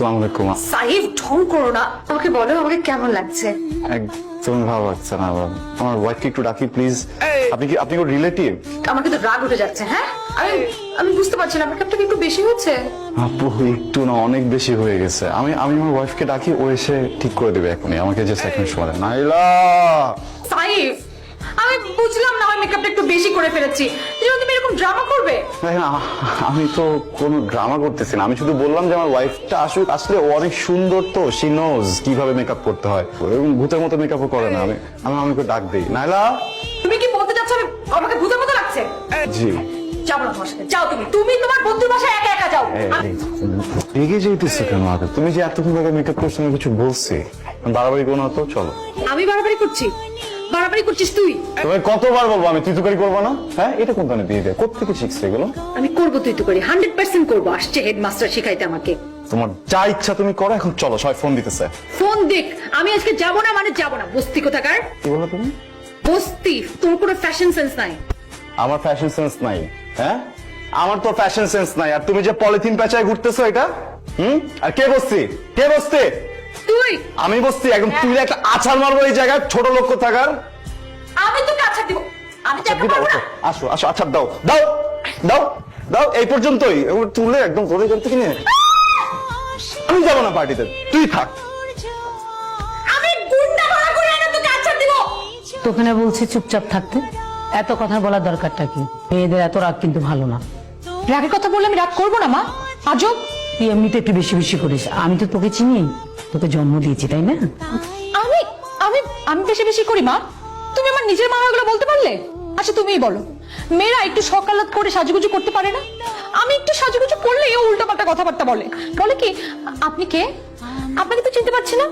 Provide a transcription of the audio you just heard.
আসসালামু আলাইকুম। সাইফ ঢং করো না। আমাকে বলো আমাকে কেমন লাগছে? একদম ভালো লাগছে না। আমার ওয়াইফকে একটু ডাকি প্লিজ আপনি কি আপনি রিলেটিভ আমার কিন্তু রাগ উঠে যাচ্ছে হ্যাঁ? আমি আমি বুঝতে পারছি না মেকআপটা কি একটু বেশি হচ্ছে আপু একটু না অনেক বেশি হয়ে গেছে। আমি আমি আমার ওয়াইফকে ডাকি ও এসে ঠিক করে দেবে এখনই। আমাকে যে সেকেন্ড সময় নাইলা! সাইফ আমি বুঝলাম না আমি মেকআপটা একটু বেশি করে ফেলেছি। তুমি এরকম ড্রামা করবে? আমি তো কোনো ড্রামা করতেছি না। আমি শুধু বললাম যে আমার ওয়াইফটা আসুক আসলে ও অনেক সুন্দর তো শি নোজ কীভাবে মেকআপ করতে হয়। এবং ভূতের মতো মেকআপও করে না। আমি আমি আমাকে ডাক দিই। নাইলা? তুমি কি বলতে চাচ্ছ আমাকে ভূতের মতো লাগছে? জি। যাব না তোমার সাথে যাও তুমি। তুমি তোমার বন্ধুর বাসায় একা একা যাও। রেগে যেতেছো কেন আগে? তুমি যে এতক্ষণ আগে মেকআপ করছ আমি কিছু বলছি। বাড়াবাড়ি কোনো চলো। আমি বাড়াবাড়ি করছি? বাড়াবাড়ি করছিস তুই? তোমায় কতবার বলব আমি? করব না? হ্যাঁ? এটা কোন ধরনের কোথেকে শিখছে এগুলো? আমি করব তুই তো করি হান্ড্রেড পার্সেন্ট করব। আসছে হেডমাস্টার শিখাইতে আমাকে। তোমার যা ইচ্ছা তুমি করো এখন চলো সবাই ফোন দিতেছে। ফোন দেখ আমি আজকে যাব না মানে যাব না। বস্তি কোথাকার? কি বলো তুমি? বস্তি। তোর কোনো ফ্যাশন সেন্স নাই। আমার ফ্যাশন সেন্স নাই। হ্যাঁ? আমার তো ফ্যাশন সেন্স নাই। আর তুমি যে পলিথিন পেঁচায় ঘুরতেছো এটা? হুম? আর কে বসছি কে বসছে তুই? আমি বসছি একদম তুই একটা আছাড় মারবো এই জায়গায় ছোট লক্ষ্য থাকার আমি তোকে আচ্ছা দিব। আমি আচ্ছা, যাব পারব না। আসো আসো আচ্ছা দাও। দাও দাও দাও এই পর্যন্তই। তুলে একদম তোদের এখান থেকে নিয়ে আমি যাব না পার্টিতে। তুই থাক। আমি গুন্ডা ভাড়া করে এনে তোকে আচ্ছা দিব। তোকে না বলছি চুপচাপ থাকতে। এত কথা বলার দরকারটা কি? মেয়েদের এত রাগ কিন্তু ভালো না। রাগের কথা বললে আমি রাগ করব না মা? আজব। তুই এমনিতে একটু বেশি বেশি করিস। আমি তো তোকে চিনি। তোকে জন্ম দিয়েছি, তাই না? আমি আমি আমি বেশি বেশি করি, মা। তুমি আমার নিজের মা এগুলো বলতে পারলে? আচ্ছা তুমিই বলো। মেয়েরা একটু সকালাত করে সাজুগুজু করতে পারে না? আমি একটু সাজুগুজু করলে ও উল্টাপাল্টা কথাবার্তা বলে। বলে কি, আপনি কে? আপনাকে তো চিনতে পারছি না।